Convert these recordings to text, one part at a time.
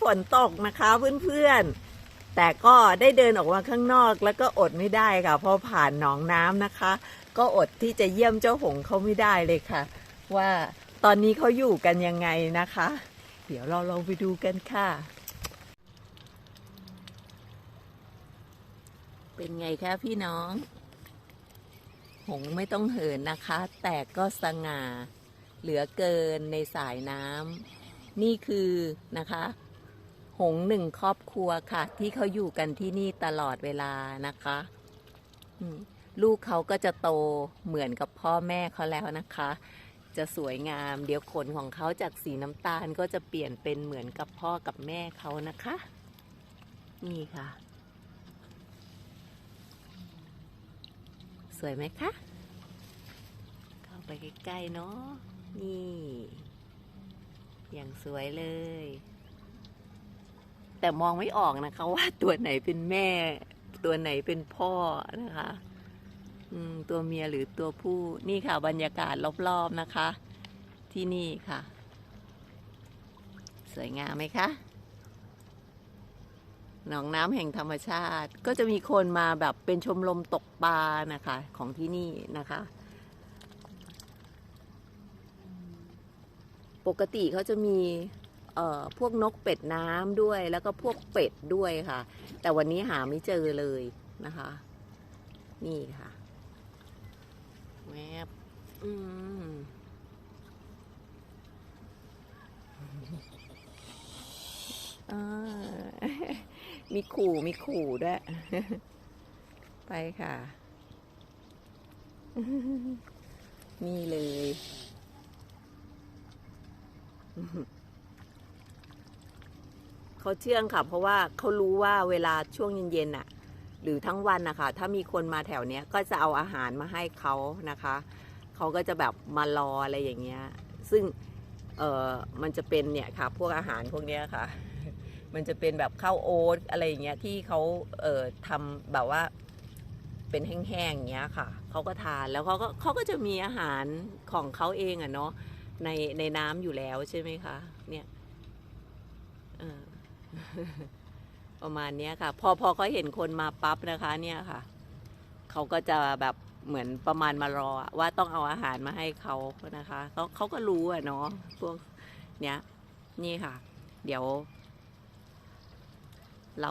ฝนตกนะคะเพื่อนๆ แต่ก็ได้เดินออกมาข้างนอกแล้วก็อดไม่ได้ค่ะ พอผ่านหนองน้ำนะคะ ก็อดที่จะเยี่ยมเจ้าหงส์เขาไม่ได้เลยค่ะ ว่าตอนนี้เขาอยู่กันยังไงนะคะ เดี๋ยวเราลองไปดูกันค่ะ เป็นไงคะพี่น้อง หงส์ไม่ต้องเหินนะคะ แต่ก็สง่า เหลือเกินในสายน้ำนี่คือนะคะ หงหนึ่งครอบครัวค่ะ ที่เขาอยู่กันที่นี่ตลอดเวลานะคะลูกเขาก็จะโตเหมือนกับพ่อแม่เขาแล้วนะคะ จะสวยงาม เดี๋ยวขนของเขาจากสีน้ำตาลก็จะเปลี่ยนเป็นเหมือนกับพ่อกับแม่เขานะคะ นี่ค่ะ สวยไหมคะ เข้าไปใกล้ๆเนาะนี่ อย่างสวยเลย แต่มองไม่ออกนะคะ ว่าตัวไหนเป็นแม่ ตัวไหนเป็นพ่อนะคะ อืม ตัวเมียหรือตัวผู้นี่ค่ะ บรรยากาศรอบๆนะคะ ที่นี่ค่ะ สวยงามไหมคะหนองน้ำแห่งธรรมชาติ ก็จะมีคนมาแบบเป็นชมรมตกปลานะคะ ของที่นี่นะคะ ปกติเขาจะมี พวกนกเป็ดน้ำด้วย แล้วก็พวกเป็ดด้วยค่ะ แต่วันนี้หาไม่เจอเลยนะคะ นี่ค่ะแวบอืมอ่ามีขู่มีขู่ด้วย ไปค่ะ นี่เลย เขาเชื่องค่ะเพราะว่าเขารู้ว่าเวลาช่วงเย็นๆน่ะหรือทั้งวันนะคะถ้ามีคนมาแถวเนี้ยก็จะเอาอาหารมาให้เขานะคะเขาก็จะแบบมารออะไรอย่างเงี้ยซึ่งเออมันจะเป็นเนี่ยค่ะพวกอาหารพวกเนี้ยค่ะ มันจะเป็นแบบข้าวโอ๊ตอะไรอย่างเงี้ยที่เขาเอ่อทำแบบว่าเป็นแห้งๆอย่างเงี้ยค่ะเขาก็ทานแล้วเขาก็เขาก็จะมีอาหารของเขาเองอะเนาะในในน้ำอยู่แล้วใช่ไหมคะเนี่ยเออ ประมาณนี้ค่ะ พอพอเขาเห็นคนมาปั๊บนะคะเนี่ยค่ะ เขาก็จะแบบเหมือนประมาณมารอว่าต้องเอาอาหารมาให้เขานะคะเขาเขาก็รู้อะเนาะพวกเนี้ยนี่ค่ะ เดี๋ยว เรา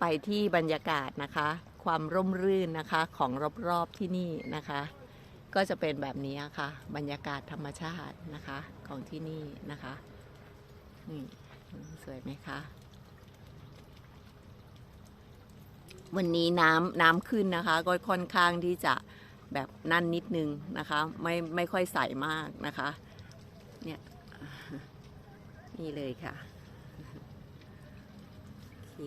ไปที่บรรยากาศนะคะ ความร่มรื่นนะคะของรอบๆที่นี่นะคะ ก็จะเป็นแบบนี้ค่ะ บรรยากาศธรรมชาตินะคะของที่นี่นะคะนี่ สวยไหมคะ วันนี้น้ำน้ำขึ้นนะคะ ก็ค่อนข้างที่จะแบบนั่นนิดนึงนะคะ ไม่ไม่ค่อยใสมากนะคะ เนี่ย นี่เลยค่ะโอเค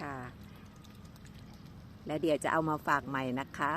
ค่ะ แล้วเดี๋ยวจะเอามาฝากใหม่นะคะ